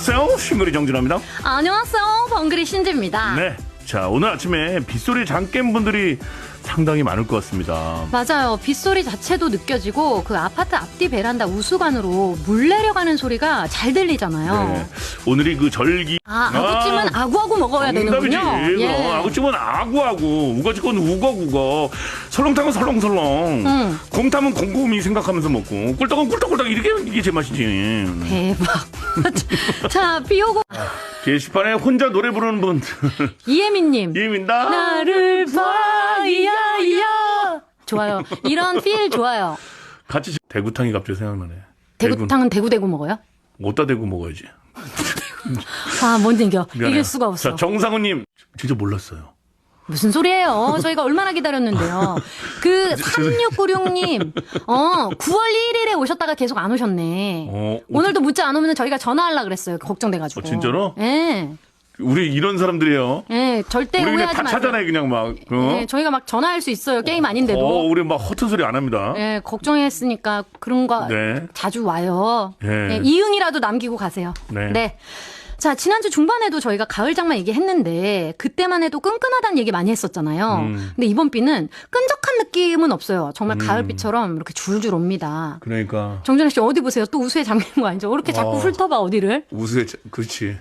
안녕하세요. 싱글이 정준합니다. 안녕하세요. 번글이 신지입니다. 네. 자, 오늘 아침에 빗소리 잠깬 분들이 상당히 많을 것 같습니다. 맞아요. 빗소리 자체도 느껴지고 그 아파트 앞뒤 베란다 우수관으로 물 내려가는 소리가 잘 들리잖아요. 네. 오늘이 그 절기. 아, 아구찜은 아구아구 먹어야 정답이지. 되는군요. 예. 어, 아구찜은 아구아구, 우거지건 우거우거, 설렁탕은 설렁설렁, 음. 곰탕은 곰곰이 생각하면서 먹고, 꿀떡은 꿀떡꿀떡 이렇게 이게 제 맛이지. 대박. 자, 비 오고 게시판에 혼자 노래 부르는 분 이혜민님. 이입니다. 나를 봐야야. 좋아요. 이런 필 좋아요. 같이 대구탕이 갑자기 생각나네. 대구탕은 대구 대구 먹어요? 어디다 대고 먹어야지. 아, 뭔 얘기야. 미안해요. 이길 수가 없어. 자, 정상우님 진짜 몰랐어요. 무슨 소리예요? 저희가 얼마나 기다렸는데요. 그 3696님, 어 9월 1일에 오셨다가 계속 안 오셨네. 어, 오늘도 문자 안 오면 저희가 전화하려고 그랬어요. 걱정돼가지고. 어, 진짜로? 예. 우리 이런 사람들이에요. 예, 절대 우리 그냥 오해하지 다 마세요. 차잖아요, 그냥 막. 어? 예, 저희가 막 전화할 수 있어요. 게임 아닌데도. 어, 우리 막 허튼 소리 안 합니다. 예, 걱정했으니까 그런 거 네. 자주 와요. 예. 예, 이응이라도 남기고 가세요. 네. 자, 지난주 중반에도 저희가 가을 장마 얘기했는데 그때만 해도 끈끈하다는 얘기 많이 했었잖아요. 음. 근데 이번 비는 끈적한 느낌은 없어요. 정말 가을비처럼 이렇게 줄줄 옵니다. 그러니까 정준하 씨 어디 보세요? 또 우수에 잠긴 거 아니죠? 왜 이렇게 자꾸 어. 훑어봐 어디를? 우수에 자- 그렇지.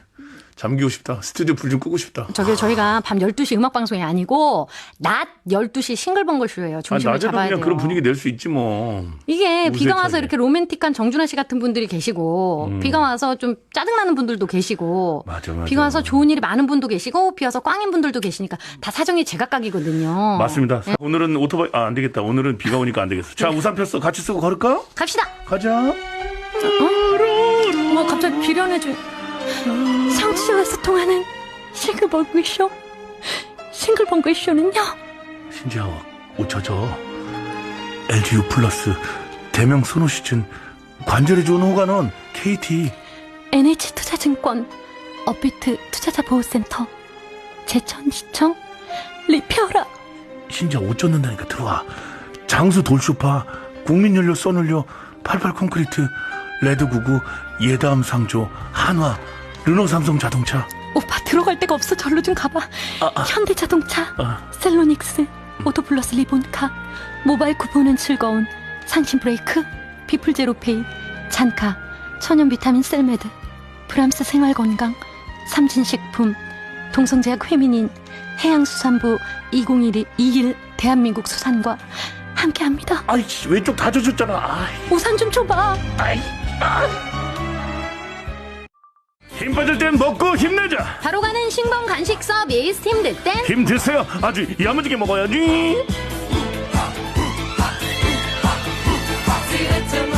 잠기고 싶다. 스튜디오 불 좀 끄고 싶다. 저기 저희가 밤 12시 음악 방송이 아니고 낮 12시 싱글벙글 쇼예요. 아, 중심을 낮에도 잡아야 그냥 돼요. 그런 분위기 낼 수 있지 뭐. 이게 비가 와서. 이렇게 로맨틱한 정준하 씨 같은 분들이 계시고 음. 비가 와서 좀 짜증나는 분들도 계시고 맞아, 맞아. 비가 와서 좋은 일이 많은 분도 계시고 비 와서 꽝인 분들도 계시니까 다 사정이 제각각이거든요. 맞습니다. 네. 오늘은 오토바이 아, 안 되겠다. 오늘은 비가 오니까 안 되겠어. 자, 우산 폈어. 같이 쓰고 걸을까? 갑시다. 가자. 뭐 갑자기 비련해져. 청취자에서 통하는 싱글벙글 쇼. 싱글벙글 쇼는요. 신지아 옷 젖어. LGU 플러스 대명 소노 시즌 관절에 좋은 호가는 KT. NH투자증권 업비트 투자자 보호센터 제천시청 리페어라 신지아 옷 젖는다니까 들어와. 장수 돌쇼파 국민연료 써놀려 88 콘크리트 레드구구 예다음 상조 한화 르노 삼성 자동차? 오빠 들어갈 데가 없어. 절로 좀 가봐. 아, 아. 현대자동차 아. 셀로닉스 오토플러스 리본카 모바일 쿠폰은 즐거운 상신 브레이크 비플 제로페이 잔카 천연 비타민 셀메드 브람스 생활건강 삼진식품 동성제약 회민인 해양수산부 2012 21 대한민국 수산과 함께합니다. 아이 왼쪽 다 젖었잖아. 아이, 우산 좀 줘봐. 아이, 아. 힘 빠질 땐 먹고 힘내자 바로 가는 신봉 간식 서비스 힘들 땐힘 드세요 아주 야무지게 먹어야지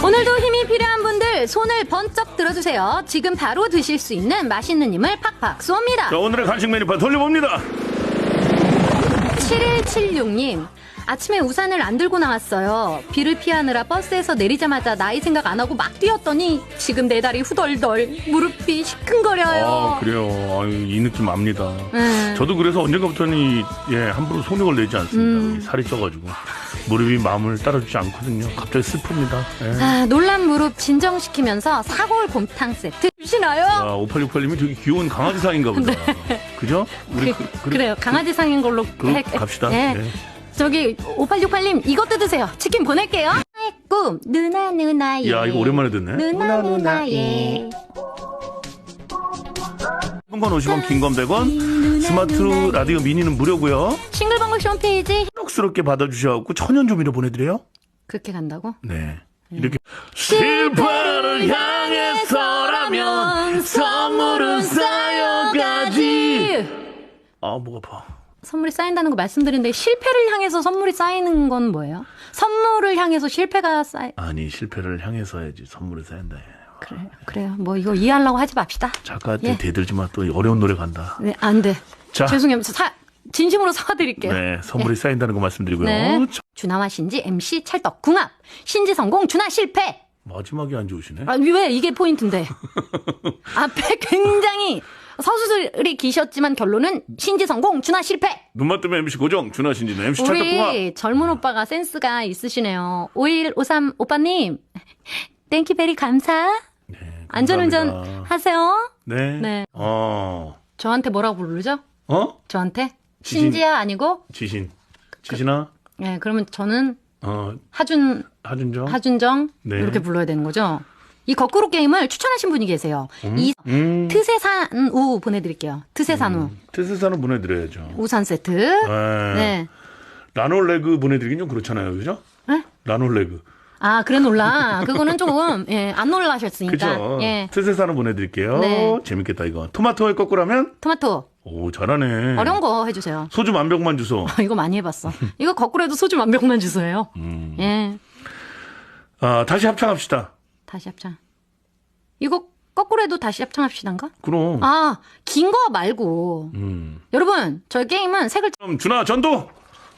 오늘도 힘이 필요한 분들 손을 번쩍 들어주세요. 지금 바로 드실 수 있는 맛있는 힘을 팍팍 쏩니다. 자 오늘의 간식 메뉴판 돌려봅니다 7176님. 아침에 우산을 안 들고 나왔어요. 비를 피하느라 버스에서 내리자마자 나이 생각 안 하고 막 뛰었더니 지금 내 다리 후덜덜 무릎이 시큰거려요. 아 그래요 아유, 이 느낌 압니다 네. 저도 그래서 언젠가부터는 이, 예, 함부로 손익을 내지 않습니다. 음. 이 살이 쪄가지고. 무릎이 마음을 따라주지 않거든요. 갑자기 슬픕니다. 예. 아, 놀란 무릎 진정시키면서 사골 곰탕 세트 주시나요? 아, 5868님이 되게 귀여운 강아지상인가 보다. 그죠? 우리 그, 그, 래 래요 강아지상인 걸로 그, 해- 갑시다. 예. 예. 저기 5868님 이것도 드세요. 치킨 보낼게요. 꿈 누나 누나의 야, 이거 오랜만에 듣네. 누나 누나의 한건 50원, 긴 건 100원. 스마트 라디오 미니는 무료고요. 싱글벙글 홈페이지 쑥스럽게 받아주셔갖고 천연조미료 보내드려요. 그렇게 간다고? 네. 이렇게 실패를 향해서라면 선물은 쌓여가지. 아, 목 아파. 선물이 쌓인다는 거 말씀드렸는데 실패를 향해서 선물이 쌓이는 건 뭐예요? 선물을 향해서 실패가 쌓이 아니 실패를 향해서 해야지 선물을 쌓인다. 그래 그래요. 뭐 이거 이해하려고 하지 맙시다. 작가한테 예. 대들지 마. 또 어려운 노래 간다. 네, 안 돼. 자. 죄송해요. 사, 진심으로 사과드릴게요. 네, 선물이 쌓인다는 거 말씀드리고요. 네. 자, 준하와 신지 MC 찰떡 궁합 신지 성공 준하 실패. 마지막이 안 좋으시네. 아, 왜 이게 포인트인데? 앞에 굉장히 서수들이 기셨지만 결론은 신지 성공, 준하 실패. 눈만 뜨면 MC 고정, 준하 신지는 MC. 우리 젊은 오빠가 센스가 있으시네요. 5153 오빠님, 땡큐베리 감사. 네, 안전운전. 하세요. 네. 네. 어. 저한테 뭐라고 부르죠? 어? 저한테? 지신. 신지야 아니고? 지신. 지신아? 네, 그러면 저는 어, 하준, 하준정? 하준정? 네. 이렇게 불러야 되는 거죠? 이 거꾸로 게임을 추천하신 분이 계세요. 이 음. 트세산우 보내드릴게요. 트세산우. 트스사는 보내드려야죠. 우산 세트. 네. 네. 라놀레그 보내드리긴 좀 그렇잖아요. 그죠? 네? 라놀레그. 아, 그래 놀라. 그거는 조금, 예, 안 놀라셨으니까. 그죠? 예. 트스사는 보내드릴게요. 네. 재밌겠다, 이거. 토마토에 거꾸라면? 토마토. 오, 잘하네. 어려운 거 해주세요. 소주 만 병만 주소. 이거 많이 해봤어. 이거 거꾸로 해도 소주 만 병만 주세요. 음. 예. 아, 다시 합창합시다. 다시 합창. 이거 거꾸로 해도 다시 합창합시단가? 그럼. 아, 긴 거 말고. 음. 여러분, 저희 게임은 색을 그럼 준아, 전도!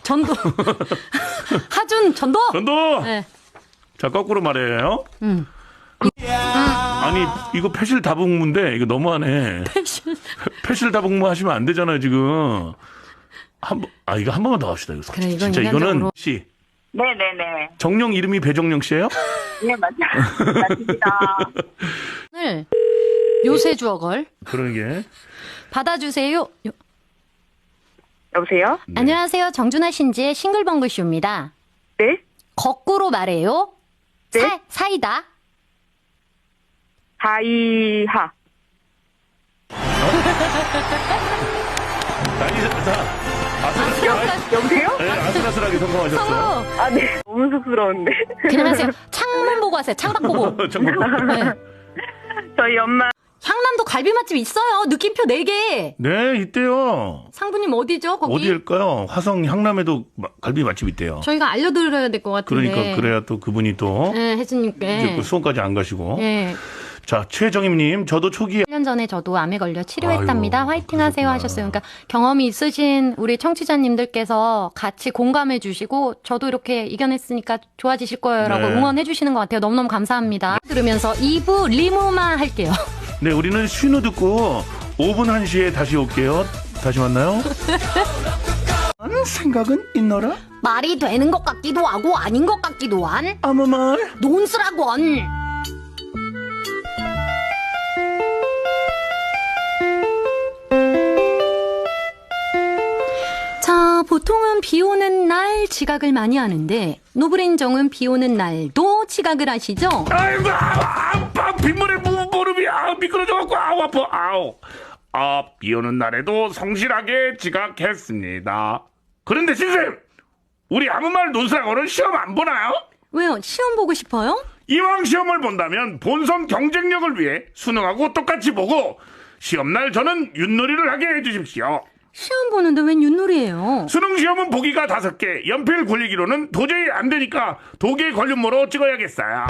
전도. 하준 전도! 전도! 네. 자, 거꾸로 말해요. 음. 아니, 이거 패실 다복무인데, 이거 너무하네. 패션. 패실 다복무 하시면 안 되잖아요, 지금. 한 번, 아, 이거 한 번만 더 합시다, 이거. 그래, 진짜 이거는. 씨. 네네네. 정령 이름이 배정령 씨예요 네, 맞아. 맞습니다. 오늘 요새 주어걸 그러게. 받아주세요. 요- 여보세요? 네. 안녕하세요. 정준하 신지의 싱글벙글 쇼입니다. 네? 거꾸로 말해요. 네? 사, 사이다. 하이하. 아슬아슬, 여보세요? 네, 아슬아슬하게 성공하셨어. 성우. 아, 네. 너무 쑥스러운데. 그냥 하세요. 창문 보고 하세요. 창밖 보고. 잠깐만. 네. 저희 엄마, 향남도 갈비 맛집 있어요. 느낌표 4개. 네, 있대요. 상부님 어디죠? 거기? 어디일까요? 화성 향남에도 마- 갈비 맛집 있대요. 저희가 알려드려야 될 것 같은데. 그러니까 그래야 또 그분이 또 네, 이제 혜진님께. 그 수원까지 안 가시고. 네. 자, 최정임님, 저도 초기에 1년 전에 저도 암에 걸려 치료했답니다. 아이고, 화이팅 하세요 그러셨구나. 하셨어요. 그러니까 경험이 있으신 우리 청취자님들께서 같이 공감해 주시고 저도 이렇게 이겨냈으니까 좋아지실 거예요라고 네. 응원해 주시는 것 같아요. 너무너무 감사합니다. 들으면서 2부 리모마 할게요. 네, 우리는 쉬누 듣고 5분 1시에 다시 올게요. 다시 만나요. 생각은 있너라? 말이 되는 것 같기도 하고 아닌 것 같기도 한 아무 말. 논스라곤. 비 오는 날 지각을 많이 하는데 노브레인 정은 비 오는 날도 지각을 하시죠? 아이고, 아우, 아우, 빗물에 무, 무릎이, 아우, 미끄러져갖고, 아우, 아파, 아우. 아, 비 오는 날에도 성실하게 지각했습니다. 그런데 선생님, 우리 아무 말 논술하고는 시험 안 보나요? 왜요? 시험 보고 싶어요? 이왕 시험을 본다면 본선 경쟁력을 위해 수능하고 똑같이 보고 시험날 저는 윷놀이를 하게 해주십시오. 시험 보는데 웬 윷놀이에요? 수능 시험은 보기가 다섯 개, 연필 굴리기로는 도저히 안 되니까 도개 걸림모로 찍어야겠어요.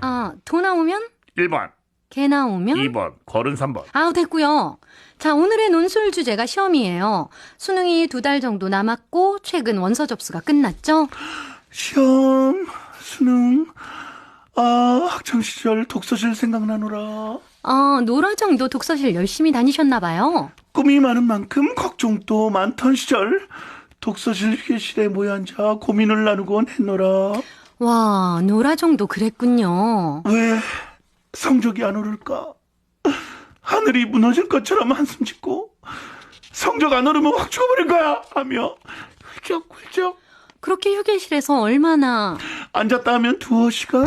아, 도 나오면? 1번, 개 나오면? 2번, 걸은 3번. 아우 됐고요. 자 오늘의 논술 주제가 시험이에요. 수능이 두 달 정도 남았고 최근 원서 접수가 끝났죠. 시험, 수능, 아, 학창시절 독서실 생각나노라. 어 노라 정도 독서실 열심히 다니셨나 봐요. 꿈이 많은 만큼 걱정도 많던 시절 독서실 휴게실에 모여 앉아 고민을 나누곤 했노라. 와 노라정도 그랬군요. 왜 성적이 안 오를까? 하늘이 무너질 것처럼 한숨 짓고 성적 안 오르면 확 죽어버릴 거야 하며 훌쩍훌쩍 그렇게 휴게실에서 얼마나 앉았다 하면 두어 시간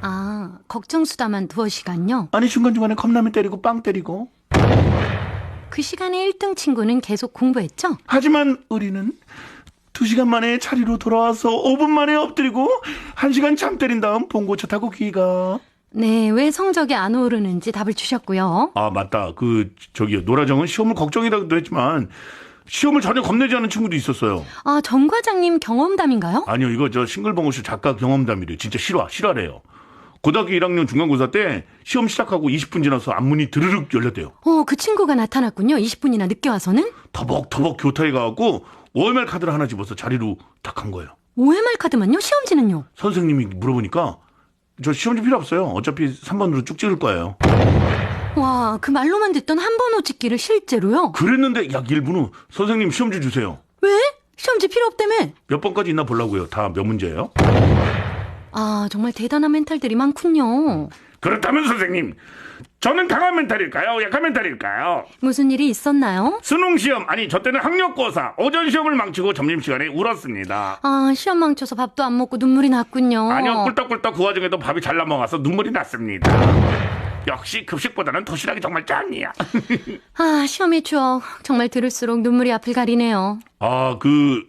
아 걱정 수다만 두어 시간요. 아니 중간중간에 컵라면 때리고 빵 때리고 그 시간에 1등 친구는 계속 공부했죠. 하지만 우리는 두 시간 만에 자리로 돌아와서 5분 만에 엎드리고 한 시간 잠 때린 다음 봉고차 타고 귀가. 네 왜 성적이 안 오르는지 답을 주셨고요. 아 맞다. 그 저기요. 노라정은 시험을 걱정이라고도 했지만 시험을 전혀 겁내지 않은 친구도 있었어요. 아 정 과장님 경험담인가요? 아니요. 이거 저 싱글벙글쇼 작가 경험담이래요. 진짜 실화 실화래요 고등학교 1학년 중간고사 때 시험 시작하고 20분 지나서 앞문이 드르륵 열렸대요 어 그 친구가 나타났군요. 20분이나 늦게 와서는. 터벅터벅 교탁에 가갖고 OMR 카드를 하나 집어서 자리로 딱 간 거예요 OMR 카드만요? 시험지는요? 선생님이 물어보니까 저 시험지 필요 없어요 어차피 3번으로 쭉 찍을 거예요 와, 그 말로만 듣던 한 번호 찍기를 실제로요? 그랬는데 약 1분 후 선생님 시험지 주세요 왜? 시험지 필요 없다며? 몇 번까지 있나 보려고요 다 몇 문제예요? 아, 정말 대단한 멘탈들이 많군요. 그렇다면 선생님 저는 강한 멘탈일까요? 약한 멘탈일까요? 무슨 일이 있었나요? 수능 시험 아니 저 때는 학력고사 오전 시험을 망치고 점심시간에 울었습니다. 아, 시험 망쳐서 밥도 안 먹고 눈물이 났군요. 아니요 꿀떡꿀떡 그 와중에도 밥이 잘 넘어가서 눈물이 났습니다. 역시 급식보다는 도시락이 정말 짱이야. 아, 시험의 추억. 정말 들을수록 눈물이 앞을 가리네요. 아, 그,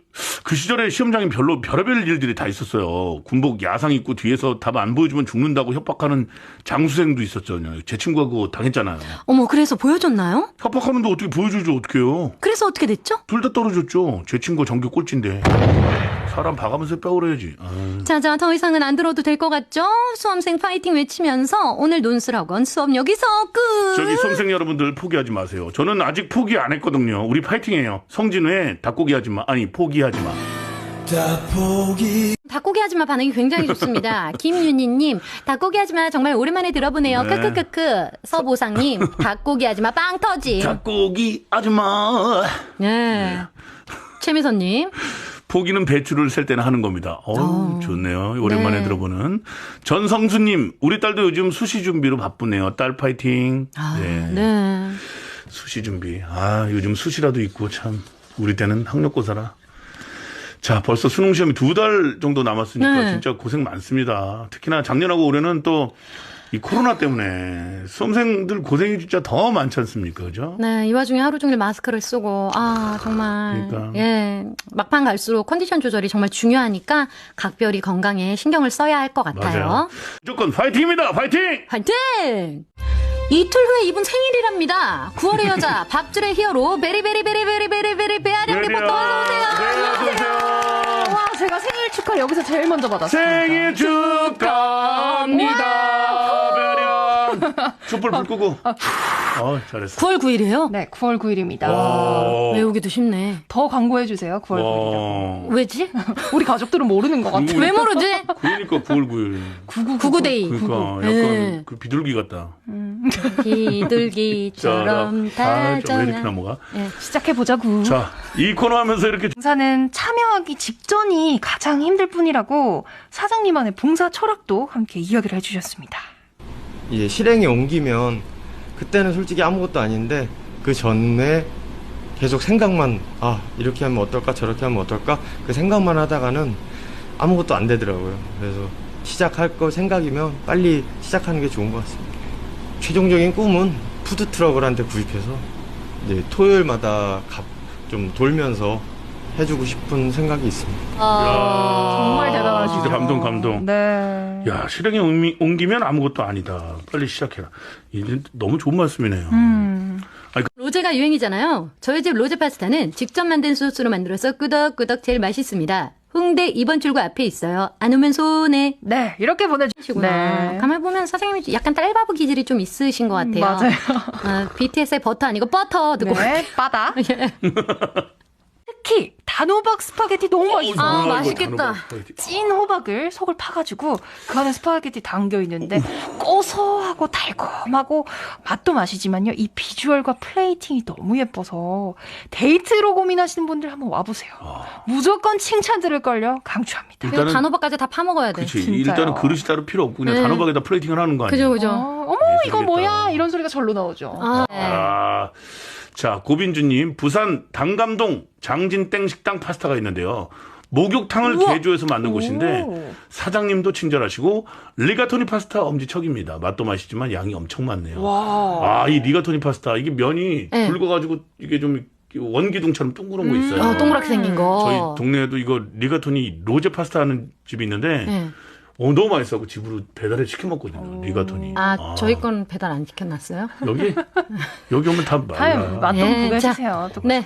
그 시절에 시험장에 별로 별의별 일들이 다 있었어요. 군복 야상 입고 뒤에서 답 안 보여주면 죽는다고 협박하는 장수생도 있었잖아요. 제 친구가 그거 당했잖아요. 어머, 그래서 보여줬나요? 협박하는데 어떻게 보여주죠, 어떡해요. 그래서 어떻게 됐죠? 둘 다 떨어졌죠. 제 친구가 전교 꼴찌인데. 사람 봐가면서 빼오래야지. 아, 자자, 더 이상은 안 들어도 될 것 같죠? 수험생 파이팅 외치면서 오늘 논술학원 수업 여기서 끝! 저기 수험생 여러분들 포기하지 마세요. 저는 아직 포기 안 했거든요. 우리 파이팅해요. 성진우의 닭고기 하지 마. 아니, 포기하지 마. 닭고기 하지마 반응이 굉장히 좋습니다. 김윤희님, 닭고기 하지마 정말 오랜만에 들어보네요. 네. 크크크크. 서보상님, 닭고기 하지마 빵 터짐. 닭고기 하지 마. 네. 최미선님, 포기는 배추를 셀 때는 하는 겁니다. 어 좋네요. 오랜만에 네. 들어보는 전성수님, 우리 딸도 요즘 수시 준비로 바쁘네요. 딸 파이팅. 아, 네. 네. 수시 준비. 아 요즘 수시라도 있고 참 우리 때는 학력고사라. 자 벌써 수능 시험이 두 달 정도 남았으니까 네. 진짜 고생 많습니다. 특히나 작년하고 올해는 또 이 코로나 때문에 수험생들 고생이 진짜 더 많지 않습니까, 그죠? 네, 이 와중에 하루 종일 마스크를 쓰고, 아, 정말. 그러니까. 예. 막판 갈수록 컨디션 조절이 정말 중요하니까 각별히 건강에 신경을 써야 할 것 같아요. 맞아요. 무조건 파이팅입니다, 파이팅! 화이팅! 이틀 후에 이분 생일이랍니다. 9월의 여자, 밥줄의 히어로, 베리베리베리베리베리베리 베아령 리포터 어서오세요. 네, 어서 오세요. 와, 제가 생일 축하 여기서 제일 먼저 받았어요. 생일 축하합니다. 별 연. 촛불 불 끄고. 어, 잘했어. 9월 9일이에요? 네, 9월 9일입니다. 와. 외우기도 쉽네. 더 광고해 주세요. 9월 9일이라고. 와. 왜지? 우리 가족들은 모르는 것 같아요. 왜 모르지? 그러니까 9월 9일. 구구데이. 그러니까 약간 네. 그 비둘기 같다. 비둘기처럼 아, 좀왜 이렇게 다정한. 넘어가? 시작해 보자구. 자, 이 코너 하면서 이렇게 봉사는 참여하기 직전이 가장 힘들 뿐이라고 사장님만의 봉사 철학도 함께 이야기를 해주셨습니다. 이제 실행에 옮기면 그때는 솔직히 아무것도 아닌데 그 전에 계속 생각만 아 이렇게 하면 어떨까 저렇게 하면 어떨까 그 생각만 하다가는 아무것도 안 되더라고요. 그래서 시작할 거 생각이면 빨리 시작하는 게 좋은 것 같습니다. 최종적인 꿈은 푸드 트럭을 한 대 구입해서 이제 토요일마다 갑- 좀 돌면서 해주고 싶은 생각이 있습니다. 어... 정말 대단하시죠. 진짜 감동, 감동. 네. 야, 실행에 옮기- 옮기면 아무것도 아니다. 빨리 시작해라. 이게 너무 좋은 말씀이네요. 음. 로제가 유행이잖아요. 저희 집 로제 파스타는 직접 만든 소스로 만들어서 끄덕끄덕 제일 맛있습니다. 홍대 2번 출구 앞에 있어요. 안 오면 손해. 네, 이렇게 보내주시구나. 시구나. 네. 가만 보면 사장님이 약간 딸바보 기질이 좀 있으신 것 같아요. 맞아요. 아, BTS의 버터 아니고 버터 듣고. 네, 바다. 특히 단호박 스파게티 너무 맛있어. 아, 어, 이거 맛있겠다. 찐 호박을 속을 파가지고 그 안에 스파게티 담겨 있는데 고소하고 달콤하고 맛도 맛이지만요 이 비주얼과 플레이팅이 너무 예뻐서 데이트로 고민하시는 분들 한번 와보세요. 무조건 칭찬 들을걸요. 강추합니다. 그리고 단호박까지 다 파먹어야 돼. 그렇지. 진짜요. 일단은 그릇이 따로 필요 없고 그냥 네. 단호박에다 플레이팅을 하는 거 그죠, 아니에요? 그죠. 어, 어머 이거 예술이겠다. 뭐야 이런 소리가 절로 나오죠. 아, 네. 아, 자, 고빈주님, 부산 당감동 장진땡 식당 파스타가 있는데요. 목욕탕을 우와. 개조해서 만든 곳인데 오. 사장님도 친절하시고 리가토니 파스타 엄지척입니다. 맛도 맛있지만 양이 엄청 많네요. 와. 아, 이 리가토니 파스타 이게 면이 네. 굵어가지고 이게 좀 원기둥처럼 둥그런 거 있어요. 어, 동그랗게 생긴 거. 저희 동네에도 이거 리가토니 로제 파스타 하는 집이 있는데 네. 어, 너무 맛있어고 집으로 배달해 시켜 먹거든요. 리가토니. 아, 저희 건 배달 안 시켜놨어요? 여기 여기 오면 다 말라. 맛도 네, 보게 자. 해주세요. 또 네.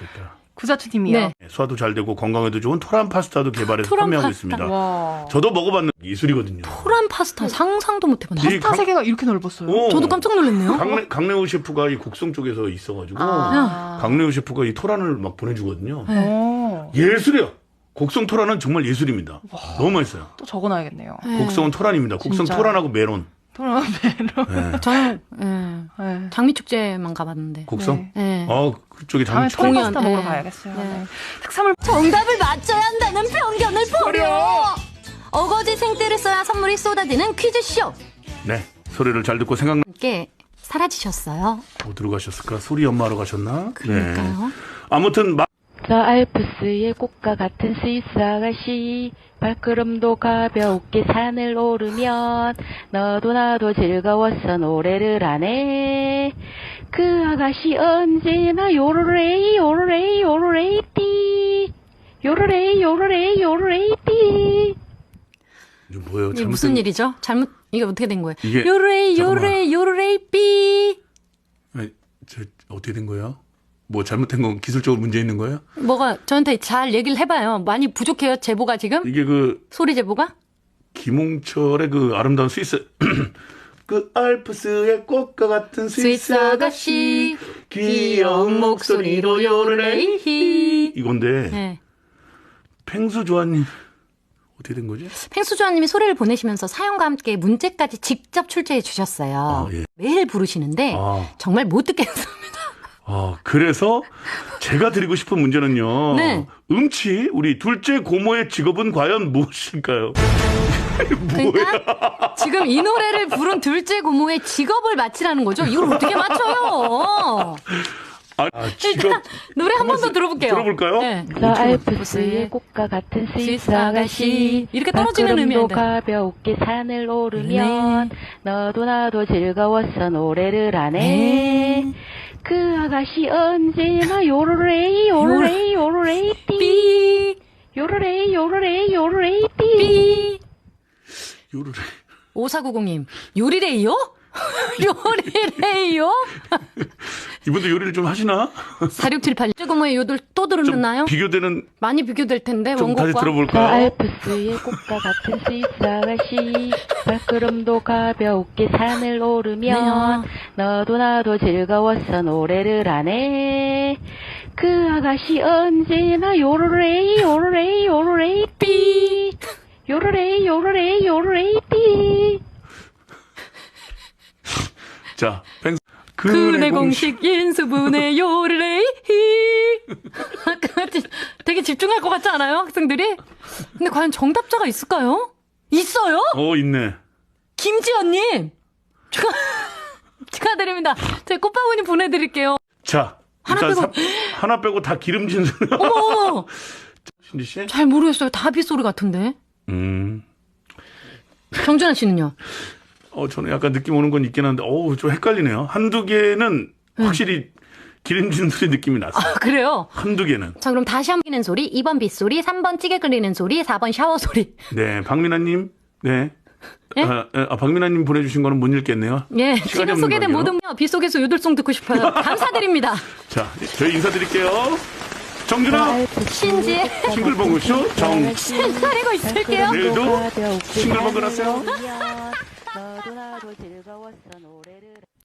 구자투님이요. 네. 소화도 잘 되고 건강에도 좋은 토란 파스타도 개발해서 토란 판매하고 파스타. 있습니다. 와. 저도 먹어봤는 예술이거든요. 토란 파스타 상상도 못 해봤네. 이 파스타 강- 세계가 이렇게 넓었어요. 어, 저도 깜짝 놀랐네요. 강래, 강래우 셰프가 이 곡성 쪽에서 있어가지고 아. 강래우 셰프가 이 토란을 막 보내주거든요. 어. 예술이요. 곡성 토란은 정말 예술입니다. 너무 맛있어요. 또 적어놔야겠네요. 네. 곡성은 토란입니다. 곡성 진짜요? 토란하고 메론. 토라베로. 저는 예, 네. 장미 축제만 가봤는데. 곡성? 예. 어 그쪽에 장미 토란 공연, 먹으러 네. 가야겠어요. 네. 네. 특산물 정답을 맞춰야 한다는 편견을 버려. 어거지 생떼를 써야 선물이 쏟아지는 퀴즈쇼. 네 소리를 잘 듣고 생각나. 함께 사라지셨어요. 어디로 가셨을까? 소리 엄마로 가셨나? 그러니까요. 아무튼 마- 저 알프스의 꽃과 같은 스위스 아가씨 발걸음도 가볍게 산을 오르면 너도 나도 즐거워서 노래를 하네 그 아가씨 언제나 요로레이 요로레이 요로레이 띠 요로레이 요로레이 요로레이 띠 이게 뭐예요? 이게 잘못된- 무슨 일이죠? 잘못 이게 어떻게 된 거예요? 이게- 요레이 잠깐만. 요레이 요레이 삐 아니, 저 어떻게 된 거예요? 뭐 잘못된 건 기술적으로 문제 있는 거예요? 뭐가 저한테 잘 얘기를 해봐요. 많이 부족해요 제보가 지금 이게 그 소리 제보가? 김홍철의 그 아름다운 스위스 그 알프스의 꽃과 같은 스위스 스위스 아가씨 귀여운 목소리로 요레이 이건데 네. 펭수 조아님 어떻게 된 거지? 팽수조아님이 소리를 보내시면서 사연과 함께 문제까지 직접 출제해 주셨어요. 아, 예. 매일 부르시는데 아. 정말 못 듣겠습니 다. 아, 그래서 제가 드리고 싶은 문제는요. 네. 음치 우리 둘째 고모의 직업은 과연 무엇일까요? 그러니까 지금 이 노래를 부른 둘째 고모의 직업을 맞히라는 거죠. 이걸 어떻게 맞춰요? 아, 직업 노래 한 번 더 들어볼게요. 들어볼까요? 네. 저 알프스의 꽃과 같은 스위스 아가씨 이렇게 떨어지는 의미인데. 가볍게 산을 오르면 네. 너도 나도 즐거워서 노래를 하네 네. 그 아가씨 언제나 요로레이 요로레이 요로레이 띠 삐, 요로레이 요로레이 요로레이 띠 삐. 요르레. 5490님, 요리래요? 요리래요? 이분도 요리를 좀 하시나? 4678. 둘째 고모의 요들 또좀 들었나요? 비교되는 많이 비교될 텐데, 좀 다시 원곡과. 저 들어볼까요? 알프스의 꽃과 같은 스위스 아가씨 발걸음도 가볍게 산을 오르면 네요. 너도 나도 즐거워서 노래를 하네 그 아가씨 언제나 요로레이 요로레이 요로레이 띠 요로레이 요로레이 요로레이 띠 자, 펭수 그네 공식 인수분의. 아까 되게 집중할 것 같지 않아요, 학생들이? 근데 과연 정답자가 있을까요? 있어요? 어, 있네. 김지연님! 축하, 축하드립니다. 저희 꽃바구니 보내드릴게요. 자, 하나 빼고- 사- 하나 빼고 다 기름진 소리. 어머, 어머! 신지 씨? 잘 모르겠어요. 다 빗소리 같은데. 음. 정준하 씨는요? 어, 저는 약간 느낌 오는 건 있긴 한데, 어우, 좀 헷갈리네요. 한두 개는 확실히 기름진 소리 느낌이 났어요. 아, 그래요? 한두 개는. 자, 그럼 다시 한번 끼는 소리, 2번 빗소리, 3번 찌개 끓이는 소리, 4번 샤워 소리. 네, 박민아님. 네. 예? 아, 아, 박민아님 보내주신 거는 못 읽겠네요. 예, 지금 소개된? 모든 빗속에서 요들송 듣고 싶어요. 감사드립니다. 자, 저희 인사드릴게요. 정준아, 신지. 싱글벙글 쇼 정. 기다리고 있을게요. 내일도 싱글벙글 하세요. 너도 나도 즐거웠어